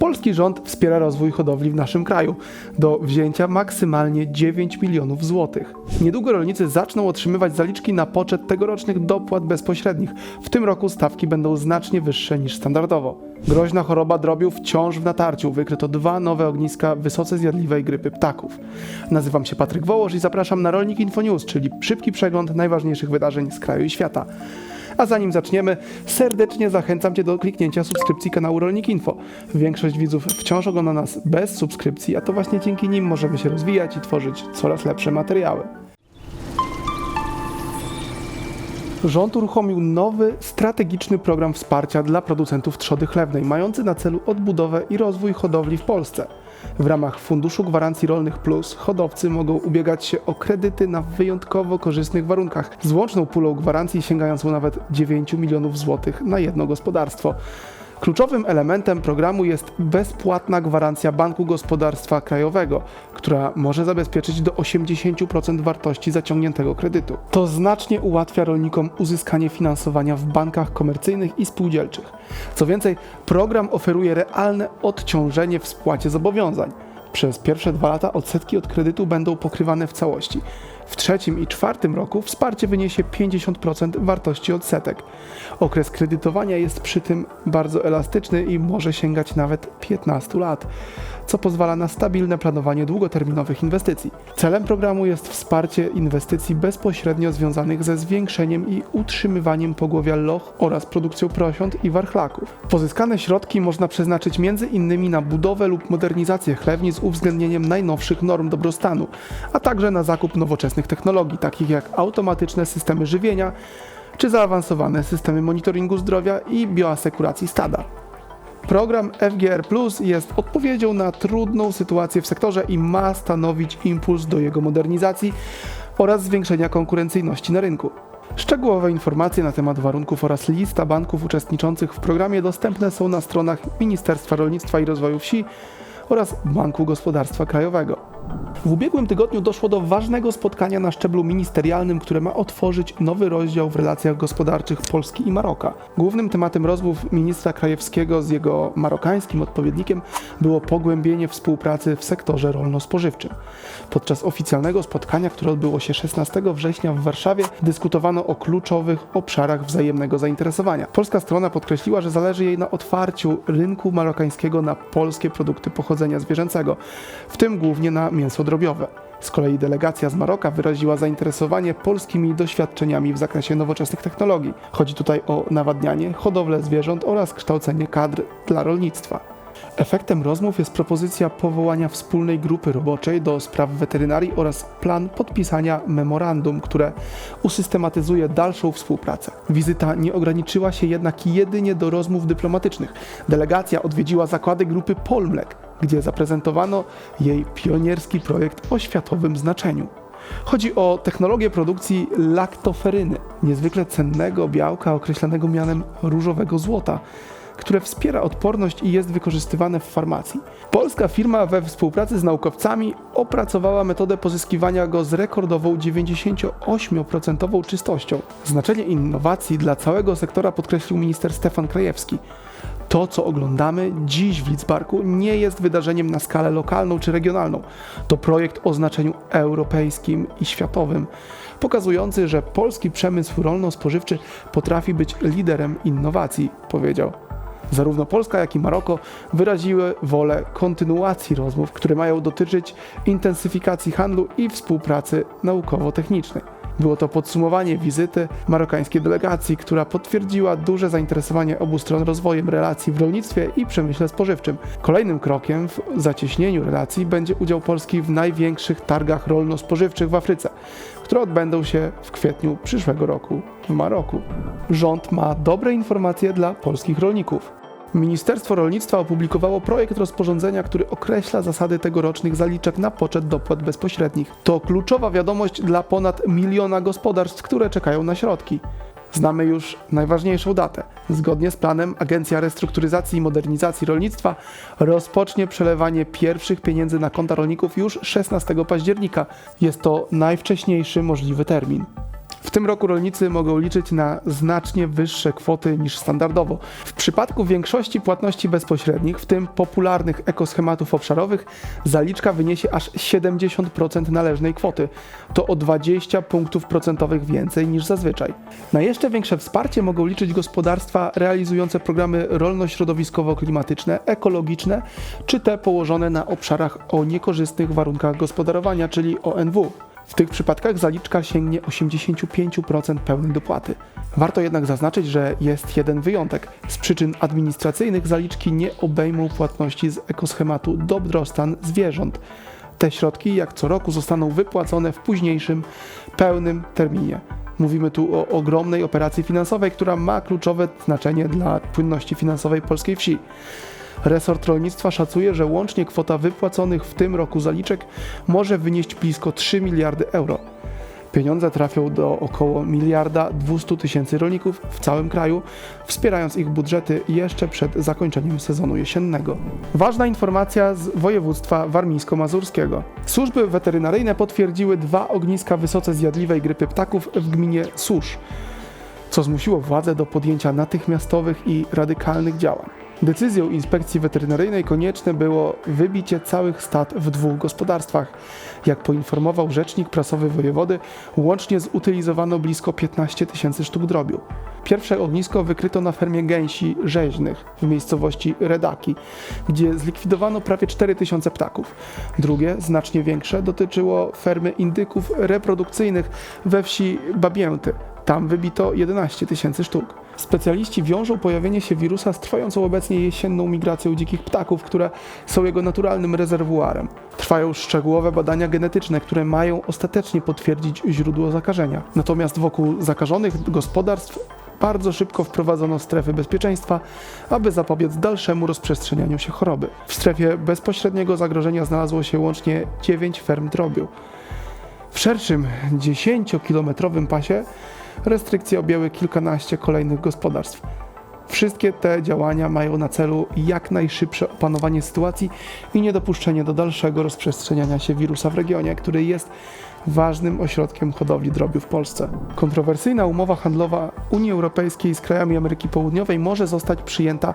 Polski rząd wspiera rozwój hodowli w naszym kraju. Do wzięcia maksymalnie 9 milionów złotych. Niedługo rolnicy zaczną otrzymywać zaliczki na poczet tegorocznych dopłat bezpośrednich. W tym roku stawki będą znacznie wyższe niż standardowo. Groźna choroba drobiu wciąż w natarciu. Wykryto dwa nowe ogniska wysoce zjadliwej grypy ptaków. Nazywam się Patryk Wołosz i zapraszam na Rolnik Info News, czyli szybki przegląd najważniejszych wydarzeń z kraju i świata. A zanim zaczniemy, serdecznie zachęcam Cię do kliknięcia subskrypcji kanału Rolnik Info. Większość widzów wciąż ogląda nas bez subskrypcji, a to właśnie dzięki nim możemy się rozwijać i tworzyć coraz lepsze materiały. Rząd uruchomił nowy, strategiczny program wsparcia dla producentów trzody chlewnej, mający na celu odbudowę i rozwój hodowli w Polsce. W ramach Funduszu Gwarancji Rolnych Plus hodowcy mogą ubiegać się o kredyty na wyjątkowo korzystnych warunkach, z łączną pulą gwarancji sięgającą nawet 9 milionów złotych na jedno gospodarstwo. Kluczowym elementem programu jest bezpłatna gwarancja Banku Gospodarstwa Krajowego, która może zabezpieczyć do 80% wartości zaciągniętego kredytu. To znacznie ułatwia rolnikom uzyskanie finansowania w bankach komercyjnych i spółdzielczych. Co więcej, program oferuje realne odciążenie w spłacie zobowiązań. Przez pierwsze dwa lata odsetki od kredytu będą pokrywane w całości. W trzecim i czwartym roku wsparcie wyniesie 50% wartości odsetek. Okres kredytowania jest przy tym bardzo elastyczny i może sięgać nawet 15 lat, co pozwala na stabilne planowanie długoterminowych inwestycji. Celem programu jest wsparcie inwestycji bezpośrednio związanych ze zwiększeniem i utrzymywaniem pogłowia loch oraz produkcją prosiąt i warchlaków. Pozyskane środki można przeznaczyć innymi na budowę lub modernizację chlewni z uwzględnieniem najnowszych norm dobrostanu, a także na zakup nowoczesnych technologii, takich jak automatyczne systemy żywienia czy zaawansowane systemy monitoringu zdrowia i bioasekuracji stada. Program FGR Plus jest odpowiedzią na trudną sytuację w sektorze i ma stanowić impuls do jego modernizacji oraz zwiększenia konkurencyjności na rynku. Szczegółowe informacje na temat warunków oraz lista banków uczestniczących w programie dostępne są na stronach Ministerstwa Rolnictwa i Rozwoju Wsi oraz Banku Gospodarstwa Krajowego. W ubiegłym tygodniu doszło do ważnego spotkania na szczeblu ministerialnym, które ma otworzyć nowy rozdział w relacjach gospodarczych Polski i Maroka. Głównym tematem rozmów ministra Krajewskiego z jego marokańskim odpowiednikiem było pogłębienie współpracy w sektorze rolno-spożywczym. Podczas oficjalnego spotkania, które odbyło się 16 września w Warszawie, dyskutowano o kluczowych obszarach wzajemnego zainteresowania. Polska strona podkreśliła, że zależy jej na otwarciu rynku marokańskiego na polskie produkty pochodzenia zwierzęcego, w tym głównie na mięso drobiowe. Z kolei delegacja z Maroka wyraziła zainteresowanie polskimi doświadczeniami w zakresie nowoczesnych technologii. Chodzi tutaj o nawadnianie, hodowlę zwierząt oraz kształcenie kadr dla rolnictwa. Efektem rozmów jest propozycja powołania wspólnej grupy roboczej do spraw weterynarii oraz plan podpisania memorandum, które usystematyzuje dalszą współpracę. Wizyta nie ograniczyła się jednak jedynie do rozmów dyplomatycznych. Delegacja odwiedziła zakłady grupy Polmlek, gdzie zaprezentowano jej pionierski projekt o światowym znaczeniu. Chodzi o technologię produkcji laktoferyny, niezwykle cennego białka określanego mianem różowego złota, które wspiera odporność i jest wykorzystywane w farmacji. Polska firma we współpracy z naukowcami opracowała metodę pozyskiwania go z rekordową 98% czystością. Znaczenie innowacji dla całego sektora podkreślił minister Stefan Krajewski. To, co oglądamy dziś w Lidzbarku, nie jest wydarzeniem na skalę lokalną czy regionalną. To projekt o znaczeniu europejskim i światowym, pokazujący, że polski przemysł rolno-spożywczy potrafi być liderem innowacji, powiedział. Zarówno Polska, jak i Maroko wyraziły wolę kontynuacji rozmów, które mają dotyczyć intensyfikacji handlu i współpracy naukowo-technicznej. Było to podsumowanie wizyty marokańskiej delegacji, która potwierdziła duże zainteresowanie obu stron rozwojem relacji w rolnictwie i przemyśle spożywczym. Kolejnym krokiem w zacieśnieniu relacji będzie udział Polski w największych targach rolno-spożywczych w Afryce, które odbędą się w kwietniu przyszłego roku w Maroku. Rząd ma dobre informacje dla polskich rolników. Ministerstwo Rolnictwa opublikowało projekt rozporządzenia, który określa zasady tegorocznych zaliczek na poczet dopłat bezpośrednich. To kluczowa wiadomość dla ponad miliona gospodarstw, które czekają na środki. Znamy już najważniejszą datę. Zgodnie z planem Agencja Restrukturyzacji i Modernizacji Rolnictwa rozpocznie przelewanie pierwszych pieniędzy na konta rolników już 16 października. Jest to najwcześniejszy możliwy termin. W tym roku rolnicy mogą liczyć na znacznie wyższe kwoty niż standardowo. W przypadku większości płatności bezpośrednich, w tym popularnych ekoschematów obszarowych, zaliczka wyniesie aż 70% należnej kwoty. To o 20 punktów procentowych więcej niż zazwyczaj. Na jeszcze większe wsparcie mogą liczyć gospodarstwa realizujące programy rolno-środowiskowo-klimatyczne, ekologiczne, czy te położone na obszarach o niekorzystnych warunkach gospodarowania, czyli ONW. W tych przypadkach zaliczka sięgnie 85% pełnej dopłaty. Warto jednak zaznaczyć, że jest jeden wyjątek. Z przyczyn administracyjnych zaliczki nie obejmą płatności z ekoschematu dobrostan zwierząt. Te środki, jak co roku, zostaną wypłacone w późniejszym, pełnym terminie. Mówimy tu o ogromnej operacji finansowej, która ma kluczowe znaczenie dla płynności finansowej polskiej wsi. Resort rolnictwa szacuje, że łącznie kwota wypłaconych w tym roku zaliczek może wynieść blisko 3 miliardy euro. Pieniądze trafią do około miliarda 200 tysięcy rolników w całym kraju, wspierając ich budżety jeszcze przed zakończeniem sezonu jesiennego. Ważna informacja z województwa warmińsko-mazurskiego. Służby weterynaryjne potwierdziły dwa ogniska wysoce zjadliwej grypy ptaków w gminie Susz, co zmusiło władze do podjęcia natychmiastowych i radykalnych działań. Decyzją inspekcji weterynaryjnej konieczne było wybicie całych stad w dwóch gospodarstwach. Jak poinformował rzecznik prasowy wojewody, łącznie zutylizowano blisko 15 tysięcy sztuk drobiu. Pierwsze ognisko wykryto na fermie gęsi rzeźnych w miejscowości Redaki, gdzie zlikwidowano prawie 4 tysiące ptaków. Drugie, znacznie większe, dotyczyło fermy indyków reprodukcyjnych we wsi Babięty. Tam wybito 11 tysięcy sztuk. Specjaliści wiążą pojawienie się wirusa z trwającą obecnie jesienną migracją dzikich ptaków, które są jego naturalnym rezerwuarem. Trwają szczegółowe badania genetyczne, które mają ostatecznie potwierdzić źródło zakażenia. Natomiast wokół zakażonych gospodarstw bardzo szybko wprowadzono strefy bezpieczeństwa, aby zapobiec dalszemu rozprzestrzenianiu się choroby. W strefie bezpośredniego zagrożenia znalazło się łącznie 9 ferm drobiu. W szerszym 10-kilometrowym pasie restrykcje objęły kilkanaście kolejnych gospodarstw. Wszystkie te działania mają na celu jak najszybsze opanowanie sytuacji i niedopuszczenie do dalszego rozprzestrzeniania się wirusa w regionie, który jest ważnym ośrodkiem hodowli drobiu w Polsce. Kontrowersyjna umowa handlowa Unii Europejskiej z krajami Ameryki Południowej może zostać przyjęta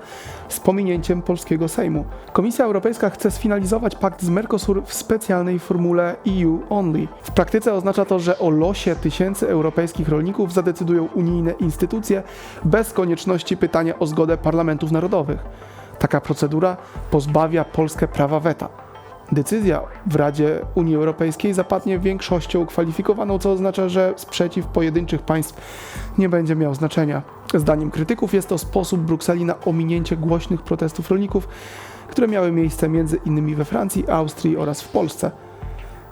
z pominięciem polskiego Sejmu. Komisja Europejska chce sfinalizować pakt z Mercosur w specjalnej formule EU Only. W praktyce oznacza to, że o losie tysięcy europejskich rolników zadecydują unijne instytucje bez konieczności pytania o zgodę parlamentów narodowych. Taka procedura pozbawia Polskę prawa weta. Decyzja w Radzie Unii Europejskiej zapadnie większością kwalifikowaną, co oznacza, że sprzeciw pojedynczych państw nie będzie miał znaczenia. Zdaniem krytyków jest to sposób Brukseli na ominięcie głośnych protestów rolników, które miały miejsce między innymi we Francji, Austrii oraz w Polsce.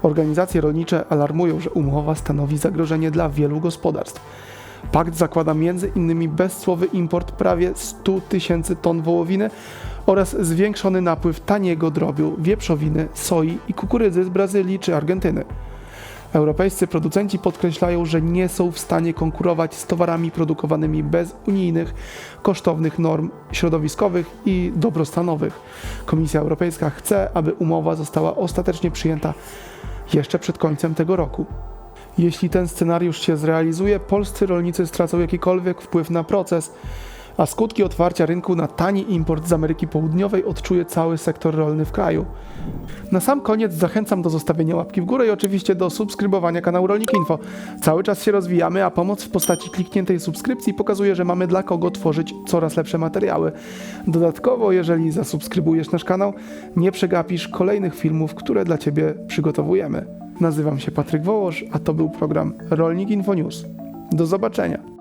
Organizacje rolnicze alarmują, że umowa stanowi zagrożenie dla wielu gospodarstw. Pakt zakłada m.in. bezcłowy import prawie 100 tysięcy ton wołowiny oraz zwiększony napływ taniego drobiu, wieprzowiny, soi i kukurydzy z Brazylii czy Argentyny. Europejscy producenci podkreślają, że nie są w stanie konkurować z towarami produkowanymi bez unijnych, kosztownych norm środowiskowych i dobrostanowych. Komisja Europejska chce, aby umowa została ostatecznie przyjęta jeszcze przed końcem tego roku. Jeśli ten scenariusz się zrealizuje, polscy rolnicy stracą jakikolwiek wpływ na proces, a skutki otwarcia rynku na tani import z Ameryki Południowej odczuje cały sektor rolny w kraju. Na sam koniec zachęcam do zostawienia łapki w górę i oczywiście do subskrybowania kanału Rolnik Info. Cały czas się rozwijamy, a pomoc w postaci klikniętej subskrypcji pokazuje, że mamy dla kogo tworzyć coraz lepsze materiały. Dodatkowo, jeżeli zasubskrybujesz nasz kanał, nie przegapisz kolejnych filmów, które dla Ciebie przygotowujemy. Nazywam się Patryk Wołosz, a to był program Rolnik Info News. Do zobaczenia.